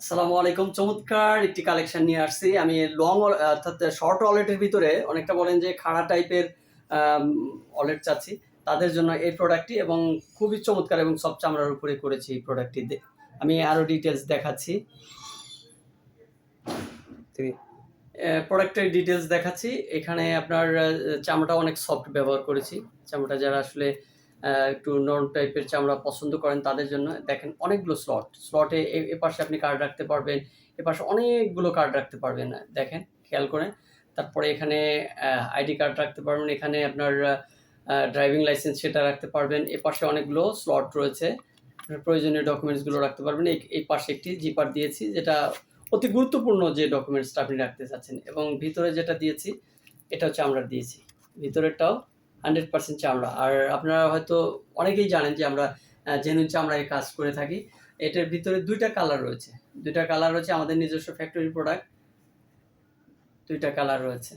আসসালামু আলাইকুম। চমৎকার একটি কালেকশন নিয়ে আসছি। আমি লং অর্থাৎ শর্ট ওয়ালেটের ভিতরে অনেকটা বলেন যে খাড়া টাইপের ওয়ালেট চাচ্ছি। তাদের জন্য এই প্রোডাক্টটি এবং খুবই চমৎকার এবং সব চামড়ার উপরে করেছি এই প্রোডাক্টটিতে আমি আরও ডিটেলস দেখাচ্ছি। প্রোডাক্টের ডিটেলস দেখাচ্ছি। এখানে আপনার চামড়াটা অনেক সফট ব্যবহার করেছি। চামড়াটা যারা আসলে একটু নরম টাইপের চামড়া পছন্দ করেন তাদের জন্য। দেখেন অনেকগুলো স্লট স্লটে এ এপাশে আপনি কার্ড রাখতে পারবেন, এপাশে অনেকগুলো কার্ড রাখতে পারবেন। দেখেন, খেয়াল করে তারপরে এখানে আইডি কার্ড রাখতে পারবেন। এখানে আপনার ড্রাইভিং লাইসেন্স সেটা রাখতে পারবেন। এপাশে অনেকগুলো স্লট রয়েছে। প্রয়োজনীয় ডকুমেন্টসগুলো রাখতে পারবেন। এই পাশে একটি জিপার দিয়েছি, যেটা অতি গুরুত্বপূর্ণ যে ডকুমেন্টসটা আপনি রাখতে চাচ্ছেন। এবং ভিতরে যেটা দিয়েছি, এটা হচ্ছে আমরা দিয়েছি। ভিতরেরটাও হান্ড্রেড পার্সেন্ট চামড়া। আর আপনারা হয়তো অনেকেই জানেন যে আমরা জেনুইন চামড়ায় কাজ করে থাকি। এটার ভিতরে দুইটা কালার রয়েছে। দুইটা কালার রয়েছে আমাদের নিজস্ব ফ্যাক্টরি প্রোডাক্ট দুইটা কালার রয়েছে।